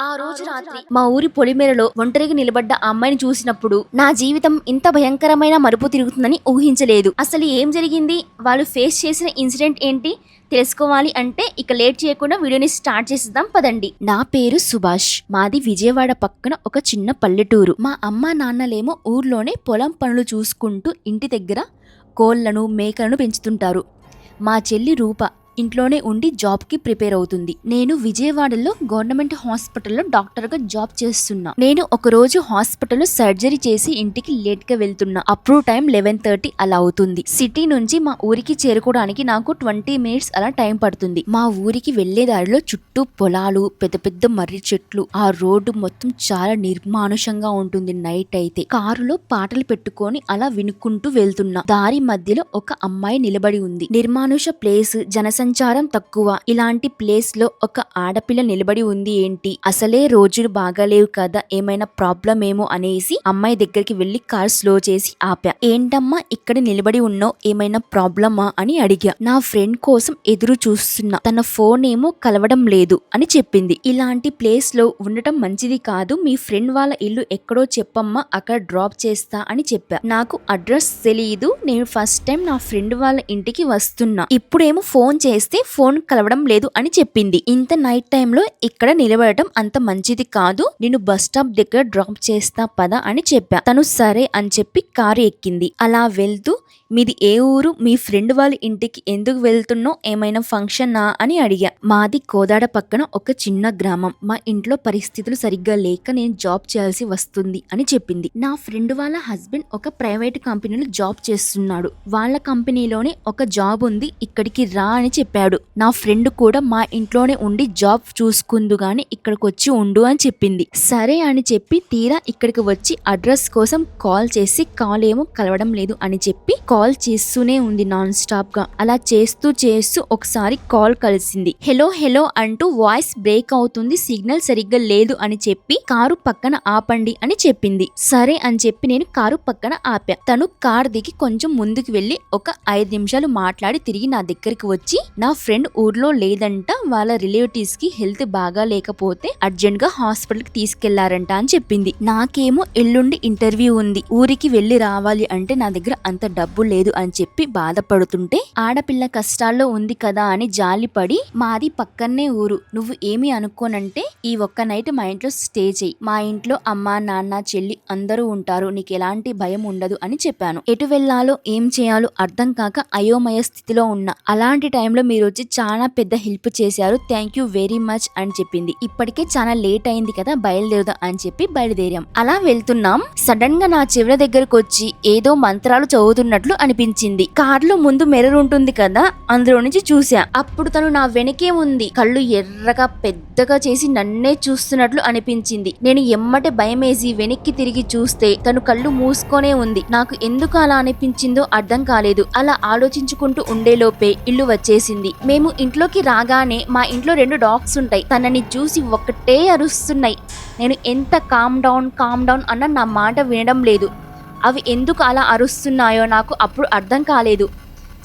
ఆ రోజు రాత్రి మా ఊరి పొలిమేరలో ఒంటరిగా నిలబడ్డ ఆ అమ్మాయిని చూసినప్పుడు నా జీవితం ఇంత భయంకరమైన మరుపు తిరుగుతుందని ఊహించలేదు. అసలు ఏం జరిగింది? వాళ్ళు ఫేస్ చేసిన ఇన్సిడెంట్ ఏంటి? తెలుసుకోవాలి అంటే ఇక లేట్ చేయకుండా వీడియోని స్టార్ట్ చేసేద్దాం పదండి. నా పేరు సుభాష్. మాది విజయవాడ పక్కన ఒక చిన్న పల్లెటూరు. మా అమ్మ నాన్నలేమో ఊర్లోనే పొలం పనులు చూసుకుంటూ ఇంటి దగ్గర కోళ్ళను మేకలను పెంచుతుంటారు. మా చెల్లి రూప ఇంట్లోనే ఉండి జాబ్కి ప్రిపేర్ అవుతుంది. నేను విజయవాడలో గవర్నమెంట్ హాస్పిటల్లో డాక్టర్గా జాబ్ చేస్తున్నా. నేను ఒక రోజు హాస్పిటల్లో సర్జరీ చేసి ఇంటికి లేట్గా వెళ్తున్నా. అప్రూవ్ టైం లెవెన్ థర్టీ అలా అవుతుంది. సిటీ నుంచి మా ఊరికి చేరుకోవడానికి నాకు ట్వంటీ మినిట్స్ అలా టైం పడుతుంది. మా ఊరికి వెళ్ళే దారిలో చుట్టూ పొలాలు పెద్ద పెద్ద మర్రి చెట్లు ఆ రోడ్డు మొత్తం చాలా నిర్మానుషంగా ఉంటుంది నైట్ అయితే. కారులో పాటలు పెట్టుకొని అలా వినుక్కుంటూ వెళ్తున్నా. దారి మధ్యలో ఒక అమ్మాయి నిలబడి ఉంది. నిర్మానుష ప్లేస్ సంచారం తక్కువ. ఇలాంటి ప్లేస్లో ఒక ఆడపిల్ల నిలబడి ఉంది ఏంటి? అసలే రోజులు బాగాలేవు కదా ఏమైనా ప్రాబ్లం ఏమో అనేసి అమ్మాయి దగ్గరికి వెళ్ళి కార్ స్లో చేసి ఆపా. ఏంటమ్మా ఇక్కడ నిలబడి ఉన్నావు ఏమైనా ప్రాబ్లమా? అని అడిగా. నా ఫ్రెండ్ కోసం ఎదురు చూస్తున్నా తన ఫోన్ ఏమో కలవడం లేదు అని చెప్పింది. ఇలాంటి ప్లేస్లో ఉండటం మంచిది కాదు మీ ఫ్రెండ్ వాళ్ళ ఇల్లు ఎక్కడో చెప్పమ్మా అక్కడ డ్రాప్ చేస్తా అని చెప్పా. నాకు అడ్రస్ తెలియదు నేను ఫస్ట్ టైం నా ఫ్రెండ్ వాళ్ళ ఇంటికి వస్తున్నా. ఇప్పుడేమో ఫోన్ చేస్తే ఫోన్ కలవడం లేదు అని చెప్పింది. ఇంత నైట్ టైంలో ఇక్కడ నిలబడటం అంత మంచిది కాదు. నేను బస్ స్టాప్ దగ్గర డ్రాప్ చేస్తా పదా అని చెప్పా. తను సరే అని చెప్పి కారు ఎక్కింది. అలా వెళ్తూ మీది ఏ ఊరు? మీ ఫ్రెండ్ వాళ్ళ ఇంటికి ఎందుకు వెళ్తున్నో ఏమైనా ఫంక్షనా? అని అడిగా. మాది కోదాడ పక్కన ఒక చిన్న గ్రామం. మా ఇంట్లో పరిస్థితులు సరిగ్గా లేక నేను జాబ్ చేయాల్సి వస్తుంది అని చెప్పింది. నా ఫ్రెండ్ వాళ్ళ హస్బెండ్ ఒక ప్రైవేట్ కంపెనీలో జాబ్ చేస్తున్నాడు. వాళ్ళ కంపెనీలోనే ఒక జాబ్ ఉంది. ఇక్కడికి రా అని చెప్పి చెప్పాడు. నా ఫ్రెండ్ కూడా మా ఇంట్లోనే ఉండి జాబ్ చూసుకుందు గాని ఇక్కడికి వచ్చి ఉండు అని చెప్పింది. సరే అని చెప్పి తీరా ఇక్కడికి వచ్చి అడ్రస్ కోసం కాల్ చేసి కాల్ ఏమో కలవడం లేదు అని చెప్పి కాల్ చేస్తూనే ఉంది నాన్ స్టాప్గా. అలా చేస్తూ చేస్తూ ఒకసారి కాల్ కలిసింది. హలో హెలో అంటూ వాయిస్ బ్రేక్ అవుతుంది సిగ్నల్ సరిగ్గా లేదు అని చెప్పి కారు పక్కన ఆపండి అని చెప్పింది. సరే అని చెప్పి నేను కారు పక్కన ఆపా. తను కార్ దిగి కొంచెం ముందుకు వెళ్ళి ఒక ఐదు నిమిషాలు మాట్లాడి తిరిగి నా దగ్గరికి వచ్చి నా ఫ్రెండ్ ఊర్లో లేదంట వాళ్ళ రిలేటివ్స్కి హెల్త్ బాగా లేకపోతే అర్జెంట్గా హాస్పిటల్కి తీసుకెళ్ళారంట అని చెప్పింది. నాకేమో ఎల్లుండి ఇంటర్వ్యూ ఉంది. ఊరికి వెళ్ళి రావాలి అంటే నా దగ్గర అంత డబ్బు లేదు అని చెప్పి బాధపడుతుంటే ఆడపిల్ల కష్టాల్లో ఉంది కదా అని జాలిపడి మాది పక్కనే ఊరు. నువ్వు ఏమి అనుకోనంటే ఈ ఒక్క నైట్ మా ఇంట్లో స్టే చేయి. మా ఇంట్లో అమ్మ నాన్న చెల్లి అందరూ ఉంటారు. నీకు ఎలాంటి భయం ఉండదు అని చెప్పాను. ఎటు వెళ్ళాలో ఏం చేయాలో అర్థం కాక అయోమయ స్థితిలో ఉన్నా. అలాంటి టైంలో మీరు వచ్చి చాలా పెద్ద హెల్ప్ చేశారు. థ్యాంక్ యూ వెరీ మచ్ అని చెప్పింది. ఇప్పటికే చాలా లేట్ అయింది కదా బయలుదేరుదాం అని చెప్పి బయలుదేరాం. అలా వెళ్తున్నాం. సడన్గా నా చివరి దగ్గరకు వచ్చి ఏదో మంత్రాలు చదువుతున్నట్లు అనిపించింది. కార్లో ముందు మిర్రర్ ఉంటుంది కదా అందులో నుంచి చూసా అప్పుడు తను నా వెనకే ఉంది. కళ్ళు ఎర్రగా పెద్దగా చేసి నన్నే చూస్తున్నట్లు అనిపించింది. నేను ఎమ్మటే భయమేసి వెనక్కి తిరిగి చూస్తే తను కళ్ళు మూసుకొనే ఉంది. నాకు ఎందుకు అలా అనిపించిందో అర్థం కాలేదు. అలా ఆలోచించుకుంటూ ఉండేలోపే ఇల్లు వచ్చేసింది. మేము ఇంట్లోకి రాగానే మా ఇంట్లో రెండు డాగ్స్ ఉంటాయి. తనని చూసి ఒక్కటే అరుస్తున్నాయి. నేను ఎంత కామ్ డౌన్ కామ్ డౌన్ అన్న నా మాట వినడం లేదు. అవి ఎందుకు అలా అరుస్తున్నాయో నాకు అప్పుడు అర్థం కాలేదు.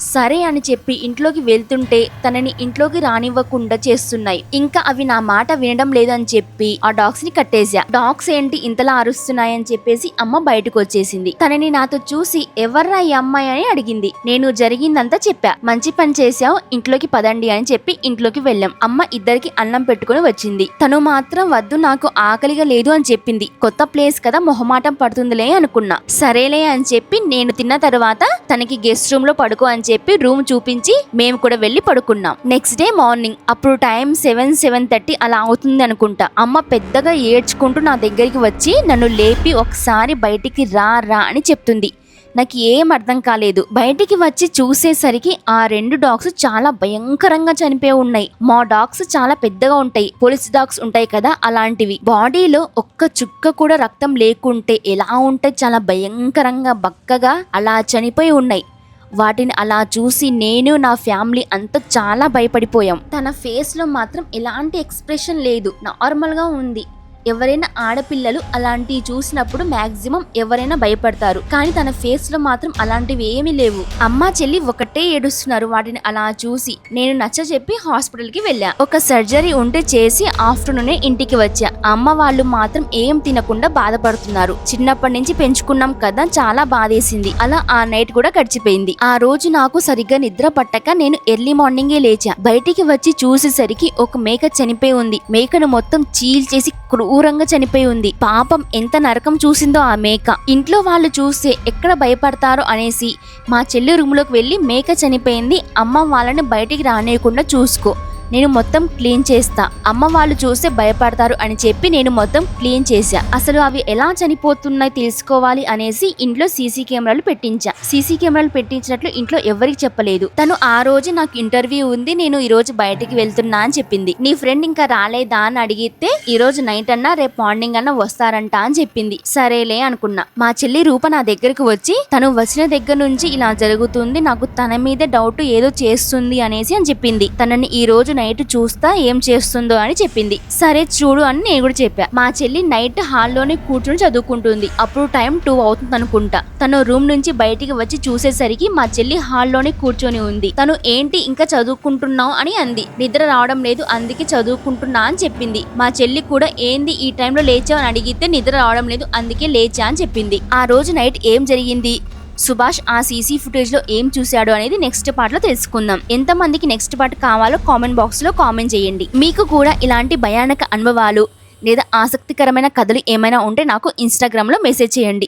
సరే అని చెప్పి ఇంట్లోకి వెళ్తుంటే తనని ఇంట్లోకి రానివ్వకుండా చేస్తున్నాయి. ఇంకా అవి నా మాట వినడం లేదని చెప్పి ఆ డాగ్స్ని కట్టేసా డాగ్స్ ఏంటి ఇంతలా అరుస్తున్నాయని చెప్పేసి అమ్మ బయటకు వచ్చేసింది. తనని నాతో చూసి ఎవర్రా ఈ అమ్మాయి అని అడిగింది. నేను జరిగిందంతా చెప్పా. మంచి పని చేసావు ఇంట్లోకి పదండి అని చెప్పి ఇంట్లోకి వెళ్ళాం. అమ్మ ఇద్దరికి అన్నం పెట్టుకుని వచ్చింది. తను మాత్రం వద్దు నాకు ఆకలిగా లేదు అని చెప్పింది. కొత్త ప్లేస్ కదా మొహమాటం పడుతుందిలే అనుకున్నా. సరేలే అని చెప్పి నేను తిన్న తర్వాత తనకి గెస్ట్ రూమ్లో పడుకో అని చెప్పి రూమ్ చూపించి మేము కూడా వెళ్ళి పడుకున్నాం. నెక్స్ట్ డే మార్నింగ్ అప్పుడు టైం సెవెన్ సెవెన్ థర్టీ అలా అవుతుంది అనుకుంటా. అమ్మ పెద్దగా ఏడ్చుకుంటూ నా దగ్గరికి వచ్చి నన్ను లేపి ఒకసారి బయటికి రా రా అని చెప్తుంది. నాకు ఏం అర్థం కాలేదు. బయటికి వచ్చి చూసేసరికి ఆ రెండు డాగ్స్ చాలా భయంకరంగా చనిపోయి ఉన్నాయి. మా డాగ్స్ చాలా పెద్దగా ఉంటాయి. పోలీస్ డాగ్స్ ఉంటాయి కదా అలాంటివి. బాడీలో ఒక్క చుక్క కూడా రక్తం లేకుంటే ఎలా ఉంటే చాలా భయంకరంగా బక్కగా అలా చనిపోయి ఉన్నాయి. వాటిని అలా చూసి నేను నా ఫ్యామిలీ అంతా చాలా భయపడిపోయాం. తన ఫేస్లో మాత్రం ఎలాంటి ఎక్స్ప్రెషన్ లేదు. నార్మల్గా ఉంది. ఎవరైనా ఆడపిల్లలు అలాంటివి చూసినప్పుడు మాక్సిమం ఎవరైనా భయపడతారు. కానీ తన ఫేస్లో మాత్రం అలాంటివి ఏమీ లేవు. అమ్మ చెల్లి ఒకటే ఏడుస్తున్నారు. వాటిని అలా చూసి నేను నచ్చ చెప్పి హాస్పిటల్కి వెళ్ళా. ఒక సర్జరీ ఉంటే చేసి ఆఫ్టర్నూనే ఇంటికి వచ్చా. అమ్మ వాళ్ళు మాత్రం ఏం తినకుండా బాధపడుతున్నారు. చిన్నప్పటి నుంచి పెంచుకున్నాం కదా చాలా బాధేసింది. అలా ఆ నైట్ కూడా గడిచిపోయింది. ఆ రోజు నాకు సరిగ్గా నిద్ర పట్టక నేను ఎర్లీ మార్నింగే లేచా. బయటికి వచ్చి చూసేసరికి ఒక మేక చనిపోయి ఉంది. మేకను మొత్తం చీల్చేసి క్రూరంగా చనిపోయి ఉంది. పాపం ఎంత నరకం చూసిందో ఆ మేక. ఇంట్లో వాళ్ళు చూస్తే ఎక్కడ భయపడతారో అనేసి మా చెల్లి రూమ్లోకి వెళ్ళి మేక చనిపోయింది. అమ్మ వాళ్ళని బయటికి రానియకుండా చూసుకో. నేను మొత్తం క్లీన్ చేస్తా. అమ్మ వాళ్ళు చూస్తే భయపడతారు అని చెప్పి నేను మొత్తం క్లీన్ చేశా. అసలు అవి ఎలా చనిపోతున్నాయి తెలుసుకోవాలి అనేసి ఇంట్లో సీసీ కెమెరాలు పెట్టించా. సీసీ కెమెరాలు పెట్టించినట్లు ఇంట్లో ఎవరికి చెప్పలేదు. తను ఆ రోజు నాకు ఇంటర్వ్యూ ఉంది నేను ఈ రోజు బయటికి వెళ్తున్నా అని చెప్పింది. నీ ఫ్రెండ్ ఇంకా రాలేదా అని అడిగితే ఈ రోజు నైట్ అన్నా రేపు మార్నింగ్ అన్నా వస్తారంట అని చెప్పింది. సరేలే అనుకున్నా. మా చెల్లి రూప నా దగ్గరకు వచ్చి తను వచ్చిన దగ్గర నుంచి ఇలా జరుగుతుంది నాకు తన మీద డౌట్ ఏదో చేస్తుంది అనేసి అని చెప్పింది. తనని ఈ రోజు నైట్ చూస్తా ఏం చేస్తుందో అని చెప్పింది. సరే చూడు అని నేను కూడా చెప్పా. మా చెల్లి నైట్ హాల్లోనే కూర్చొని చదువుకుంటుంది. అప్పుడు టైం టూ అవుతుంది అనుకుంటా. తను రూమ్ నుంచి బయటికి వచ్చి చూసేసరికి మా చెల్లి హాల్లోనే కూర్చొని ఉంది. తను ఏంటి ఇంకా చదువుకుంటున్నావు అని అంది. నిద్ర రావడం లేదు అందుకే చదువుకుంటున్నా అని చెప్పింది. మా చెల్లి కూడా ఏంది ఈ టైంలో లేచావు అని అడిగితే నిద్ర రావడం లేదు అందుకే లేచా అని చెప్పింది. ఆ రోజు నైట్ ఏం జరిగింది? సుభాష్ ఆ సీసీ ఫుటేజ్లో ఏం చూశాడు అనేది నెక్స్ట్ పార్ట్లో తెలుసుకుందాం. ఎంత మందికి నెక్స్ట్ పార్ట్ కావాలో కామెంట్ బాక్స్లో కామెంట్ చేయండి. మీకు కూడా ఇలాంటి భయానక అనుభవాలు లేదా ఆసక్తికరమైన కథలు ఏమైనా ఉంటే నాకు ఇన్స్టాగ్రామ్లో మెసేజ్ చేయండి.